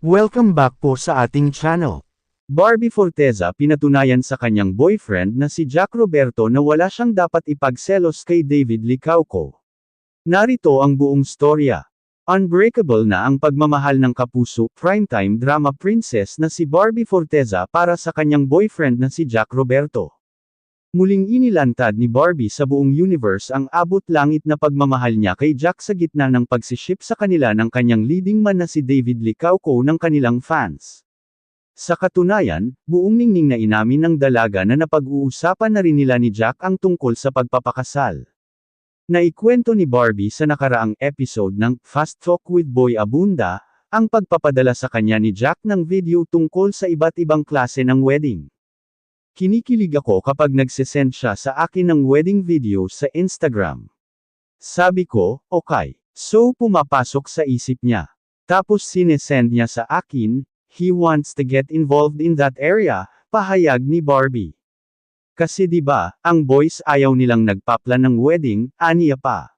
Welcome back po sa ating channel. Barbie Forteza pinatunayan sa kanyang boyfriend na si Jack Roberto na wala siyang dapat ipagselos kay David Licauco. Narito ang buong storya. Unbreakable na ang pagmamahal ng kapuso primetime drama princess na si Barbie Forteza para sa kanyang boyfriend na si Jack Roberto. Muling inilantad ni Barbie sa buong universe ang abot langit na pagmamahal niya kay Jack sa gitna ng pagsiship sa kanila ng kanyang leading man na si David Licauco ng kanilang fans. Sa katunayan, buong ningning na inamin ng dalaga na napag-uusapan na rin nila ni Jack ang tungkol sa pagpapakasal. Naikwento ni Barbie sa nakaraang episode ng Fast Talk with Boy Abunda, ang pagpapadala sa kanya ni Jack ng video tungkol sa iba't ibang klase ng wedding. Kinikilig ako kapag nagsesend siya sa akin ng wedding video sa Instagram. Sabi ko, okay. So pumapasok sa isip niya. Tapos sinesend niya sa akin, he wants to get involved in that area, pahayag ni Barbie. Kasi 'di ba, ang boys ayaw nilang nagpaplan ng wedding, aniya pa.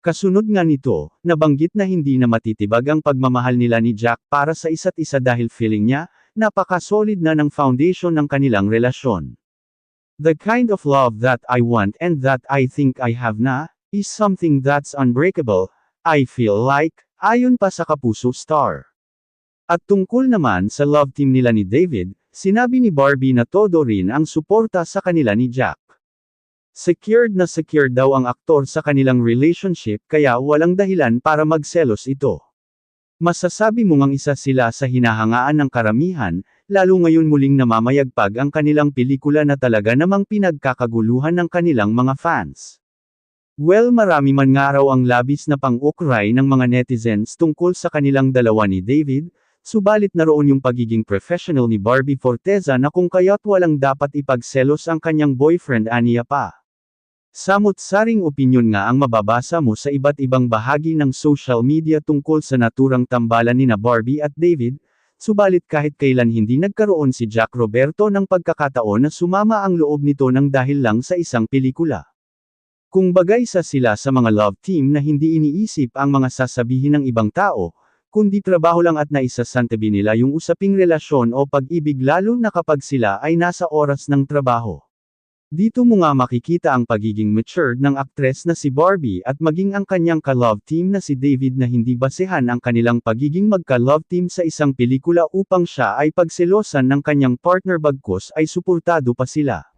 Kasunod nga nito, nabanggit na hindi na matitibag ang pagmamahal nila ni Jack para sa isa't isa dahil feeling niya, napaka-solid na ng foundation ng kanilang relasyon. The kind of love that I want and that I think I have na, is something that's unbreakable, I feel like, ayon pa sa Kapuso Star. At tungkol naman sa love team nila ni David, sinabi ni Barbie na todo rin ang suporta sa kanila ni Jack. Secured na secured daw ang aktor sa kanilang relationship kaya walang dahilan para magselos ito. Masasabi mo ngang isa sila sa hinahangaan ng karamihan, lalo ngayon muling namamayagpag ang kanilang pelikula na talaga namang pinagkakaguluhan ng kanilang mga fans. Well marami man nga raw ang labis na pang-ukray ng mga netizens tungkol sa kanilang dalawa ni David, subalit naroon yung pagiging professional ni Barbie Forteza na kung kaya't walang dapat ipagselos ang kanyang boyfriend aniya pa. Samot-saring opinyon nga ang mababasa mo sa iba't ibang bahagi ng social media tungkol sa naturang tambalan ni na Barbie at David, subalit kahit kailan hindi nagkaroon si Jack Roberto ng pagkakataon na sumama ang loob nito ng dahil lang sa isang pelikula. Kung bagay sa sila sa mga love team na hindi iniisip ang mga sasabihin ng ibang tao, kundi trabaho lang at naisasantabi nila yung usaping relasyon o pag-ibig lalo na kapag sila ay nasa oras ng trabaho. Dito mo nga makikita ang pagiging matured ng aktres na si Barbie at maging ang kanyang ka-love team na si David na hindi basehan ang kanilang pagiging magka-love team sa isang pelikula upang siya ay pagselosan ng kanyang partner bagkos ay suportado pa sila.